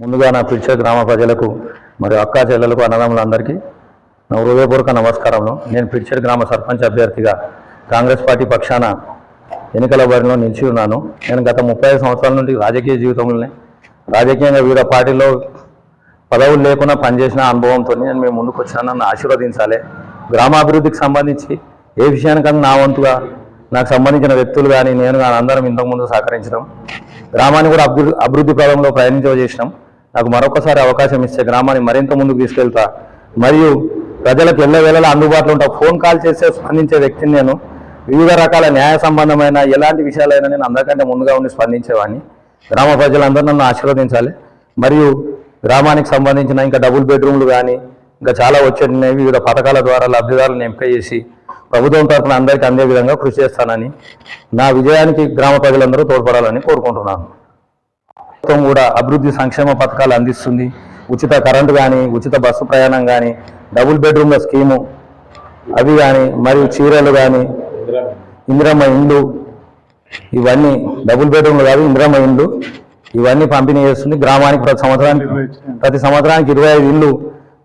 ముందుగా నా పిలిచే గ్రామ ప్రజలకు మరియు అక్కా చెల్లెలకు అన్నదమ్ములందరికీ నా హృదయపూర్వక నమస్కారంలో నేను పిలిచే గ్రామ సర్పంచ్ అభ్యర్థిగా కాంగ్రెస్ పార్టీ పక్షాన ఎన్నికల బరిలో నిలిచి ఉన్నాను. నేను గత ముప్పై ఐదు సంవత్సరాల నుండి రాజకీయ జీవితంలోనే రాజకీయంగా వివిధ పార్టీలో పదవులు లేకుండా పనిచేసిన అనుభవంతో నేను మేము ముందుకు వచ్చినా నన్ను ఆశీర్వదించాలి. గ్రామాభివృద్ధికి సంబంధించి ఏ విషయానికన్నా నా వంతుగా నాకు సంబంధించిన వ్యక్తులు కానీ నేను కానీ అందరం ఇంతకుముందు సహకరించడం గ్రామాన్ని కూడా అభివృద్ధి అభివృద్ధి పదంలో ప్రయాణించజేసినాం నాకు మరొకసారి అవకాశం ఇస్తే గ్రామాన్ని మరింత ముందుకు తీసుకెళ్తా. మరియు ప్రజలకు ఎల్లవేళలా అందుబాటులో ఉంటా. ఫోన్ కాల్ చేస్తే స్పందించే వ్యక్తిని నేను. వివిధ రకాల న్యాయ సంబంధమైన ఎలాంటి విషయాలైనా నేను అందరికంటే ముందుగా ఉండి స్పందించేవాడిని. గ్రామ ప్రజలందరూ నన్ను ఆశీర్వదించాలి. మరియు గ్రామానికి సంబంధించిన ఇంకా డబుల్ బెడ్రూమ్లు కానీ ఇంకా చాలా వచ్చేటివి వివిధ పథకాల ద్వారా లబ్ధిదారులను ఎంపిక చేసి ప్రభుత్వం తరఫున అందరికీ అందే విధంగా కృషి చేస్తానని నా విజయానికి గ్రామ ప్రజలందరూ తోడ్పడాలని కోరుకుంటున్నాను. ప్రభుత్వం కూడా అభివృద్ధి సంక్షేమ పథకాలు అందిస్తుంది. ఉచిత కరెంటు కానీ ఉచిత బస్సు ప్రయాణం కానీ డబుల్ బెడ్రూమ్ల స్కీము అవి కానీ మరియు చీరలు కానీ ఇందిరమ్మ ఇండ్లు ఇవన్నీ డబుల్ బెడ్రూమ్లు కాదు ఇందిరమ్మ ఇండ్లు ఇవన్నీ పంపిణీ చేస్తుంది. గ్రామానికి ప్రతి సంవత్సరానికి ప్రతి సంవత్సరానికి ఇరవై ఐదు ఇల్లు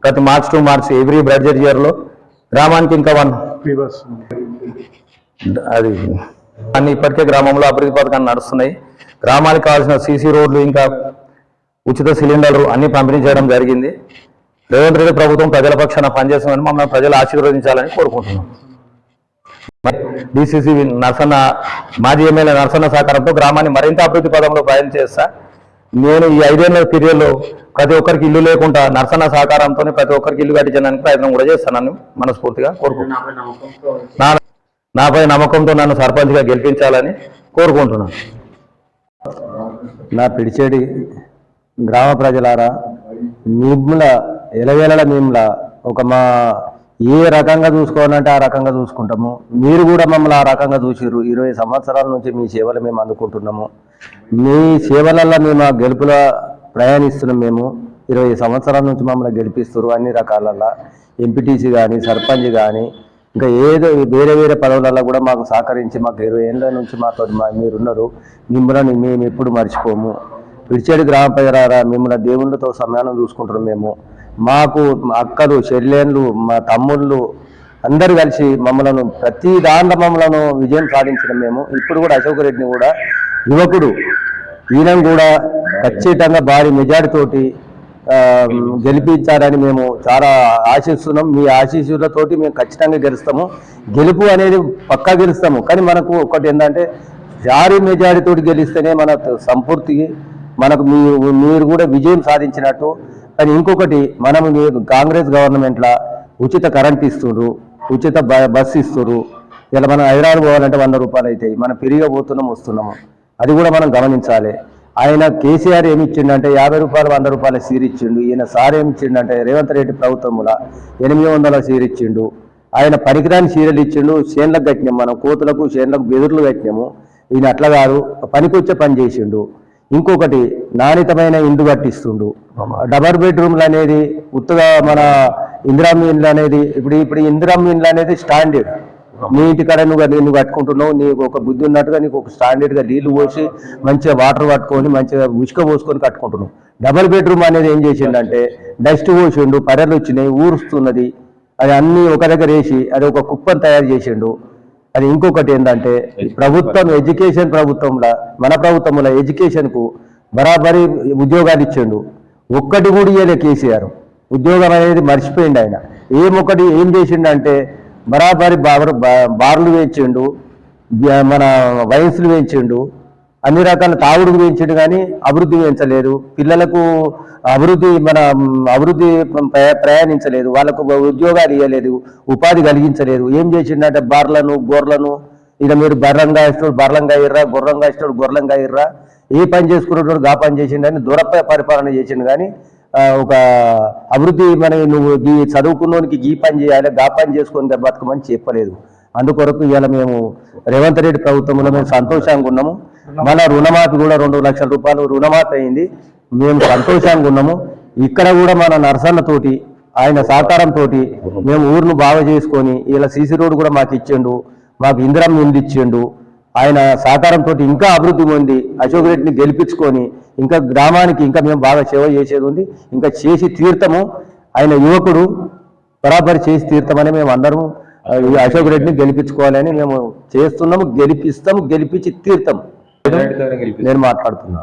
ప్రతి March to March every budget ఇయర్లో గ్రామానికి ఇంకా వన్ అది అన్ని ఇప్పటికే గ్రామంలో అభివృద్ధి పథకాలు నడుస్తున్నాయి. గ్రామానికి కావాల్సిన సీసీ రోడ్లు ఇంకా ఉచిత సిలిండర్లు అన్ని పంపిణీ చేయడం జరిగింది. రేవంత్ రెడ్డి ప్రభుత్వం ప్రజల పక్షాన పనిచేస్తుందని మమ్మల్ని ప్రజలు ఆశీర్వదించాలని కోరుకుంటున్నాం. డిసిసి నర్సన్న మాజీ ఎమ్మెల్యే నర్సన్న సహకారంతో గ్రామాన్ని మరింత అభివృద్ధి పదంలో ప్రయాణం చేస్తా. నేను ఈ ఐదేళ్ళ పీరియడ్లో ప్రతి ఒక్కరికి ఇల్లు లేకుండా నర్సన్న సహకారంతో ప్రతి ఒక్కరికి ఇల్లు కట్టించడానికి ప్రయత్నం కూడా చేస్తానని మనస్ఫూర్తిగా కోరుకుంటున్నాను. నాపై నమ్మకంతో నన్ను సర్పంచ్గా గెలిపించాలని కోరుకుంటున్నాను. నా పిడిచేడి గ్రామ ప్రజలారా మిమ్ల ఎలవేళల మిమ్ల ఒక మా ఏ రకంగా చూసుకోవాలంటే ఆ రకంగా చూసుకుంటాము. మీరు కూడా మమ్మల్ని ఆ రకంగా చూసిర్రు. ఇరవై సంవత్సరాల నుంచి మీ సేవలు మేము అందుకుంటున్నాము. మీ సేవలలో మేము ఆ గెలుపుల ప్రయాణిస్తున్నాం మేము. ఇరవై సంవత్సరాల నుంచి మమ్మల్ని గెలిపిస్తారు అన్ని రకాలలో ఎంపీటీసీ కానీ సర్పంచ్ కానీ ఇంకా ఏదో వేరే వేరే పదవులలో కూడా మాకు సహకరించి మాకు ఇరవై ఏళ్ళ నుంచి మాతో మా మీరున్నారు. మిమ్మల్ని మేము ఎప్పుడు మర్చిపోము. విడిచేడు గ్రామ ప్రజలారా మిమ్మల్ని దేవుళ్ళతో సమానం చూసుకుంటున్నాం మేము. మాకు మా అక్కలు చెల్లెళ్ళు మా తమ్ముళ్ళు అందరూ కలిసి మమ్మలను ప్రతి దాంట్లో మమ్మలను విజయం సాధించడం మేము. ఇప్పుడు కూడా అశోక్ రెడ్డిని కూడా యువకుడు. ఈయన కూడా ఖచ్చితంగా భారీ మెజారిటీతోటి గెలిపించారని మేము చాలా ఆశిస్తున్నాం. మీ ఆశీస్సులతోటి మేము ఖచ్చితంగా గెలుస్తాము. గెలుపు అనేది పక్కా గెలుస్తాము. కానీ మనకు ఒకటి ఏంటంటే జారీ మెజారిటీతో గెలిస్తేనే మన సంపూర్తి మనకు మీ మీరు కూడా విజయం సాధించినట్టు. కానీ ఇంకొకటి మనం మీ కాంగ్రెస్ గవర్నమెంట్లో ఉచిత కరెంట్ ఇస్తుండ్రు ఉచిత బ- బస్సు ఇస్తున్నారు ఇలా మనం హైదరాబాద్ పోవాలంటే వంద రూపాయలు అవుతాయి మనం పెరిగిపోతున్నాం వస్తున్నాము అది కూడా మనం గమనించాలి. ఆయన కేసీఆర్ ఏమి ఇచ్చిండంటే యాభై రూపాయలు వంద రూపాయల సీర్ ఇచ్చిండు. ఈయన సార్ ఏమి ఇచ్చిండంటే రేవంత్ రెడ్డి ప్రభుత్వముల ఎనిమిది వందల సీర్ ఇచ్చిండు. ఆయన పనికిరాని సీరలు ఇచ్చిండు. చేన్లకు కట్టినాం మనం కోతులకు చేన్లకు బెదుర్లు కట్టినాము ఈయన అట్లా కాదు పనికొచ్చే పని చేసిండు. ఇంకొకటి నాణ్యతమైన ఇండ్లు కట్టిస్తుండు. డబల్ బెడ్రూమ్లు అనేది ఉత్తగా మన ఇందిరామ్ ఇండ్లు అనేది ఇప్పుడు ఇప్పుడు ఇందిరామ్ ఇండ్లు అనేది స్టాండర్డ్. నీ ఇంటికాడ నువ్వు నువ్వు కట్టుకుంటున్నావు నీకు ఒక బుద్ధి ఉన్నట్టుగా నీకు ఒక స్టాండర్డ్గా నీళ్ళు పోసి మంచిగా వాటర్ పట్టుకొని మంచిగా ఉసుక పోసుకొని కట్టుకుంటున్నావు. డబల్ బెడ్రూమ్ అనేది ఏం చేసిండంటే డస్ట్ పోసిండు పర్రెలు వచ్చినాయి ఊరుస్తున్నది. అది అన్ని ఒక దగ్గర వేసి అది ఒక కుప్పని తయారు చేసిండు. అది ఇంకొకటి ఏంటంటే ప్రభుత్వం ఎడ్యుకేషన్ ప్రభుత్వంలో మన ప్రభుత్వంలో ఎడ్యుకేషన్కు బరాబరి ఉద్యోగాలు ఇచ్చిండు. ఒక్కటి కూడా ఇయ్యలే కేసీఆర్. ఉద్యోగం అనేది మర్చిపోయిండు ఆయన. ఏమొకటి ఏం చేసిండంటే బరాబరి బార్ బార్లు వేయించిండు మన వయసులు వేయించిండు అన్ని రకాల తాగుడుకు వేయించిండు కానీ అభివృద్ధి వేయించలేదు. పిల్లలకు అభివృద్ధి మన అభివృద్ధి ప్రయా- ప్రయాణించలేదు. వాళ్ళకు ఉద్యోగాలు ఇవ్వలేదు ఉపాధి కలిగించలేదు. ఏం చేసిండంటే బార్లను గొర్రెలను ఇక మీరు బర్రంగా ఇష్టడు బర్రంగా ఇర్రా గుర్రంగా ఇష్టడు గుర్రంగా ఇర్రా. ఏ పని చేసుకునేటోడు గా పని చేసిండని దూరపై పరిపాలన చేసిండు కానీ ఒక అభివృద్ధి మన నువ్వు ఈ చదువుకున్నోనికి ఈ పని చేయాలి గా పని చేసుకొని బతకమని చెప్పలేదు. అందుకొరకు ఇవాళ మేము రేవంత్ రెడ్డి ప్రభుత్వంలో మేము సంతోషంగా ఉన్నాము. మన రుణమాఫీ కూడా రెండు లక్షల రూపాయలు రుణమాఫీ అయింది. మేము సంతోషంగా ఉన్నాము. ఇక్కడ కూడా మన నరసన్నతోటి ఆయన సహకారంతో మేము ఊరును బాగా చేసుకొని ఇలా సీసీ రోడ్డు కూడా మాకు ఇచ్చిండు మాకు ఇందిరం ముందు ఇచ్చిండు ఆయన సహకారంతో ఇంకా అభివృద్ధి పొంది అశోక్ రెడ్డిని గెలిపించుకొని ఇంకా గ్రామానికి ఇంకా మేము బాగా సేవ చేసేది ఉంది. ఇంకా చేసి తీర్థము ఆయన యువకుడు బరాబరి చేసి తీర్థమని మేము అందరం ఆ, ఈ అశోక్ రెడ్డిని గెలిపించుకోవాలని మేము చేస్తున్నాము గెలిపిస్తాము గెలిపించి తీర్థం. నేను మాట్లాడుతున్నా.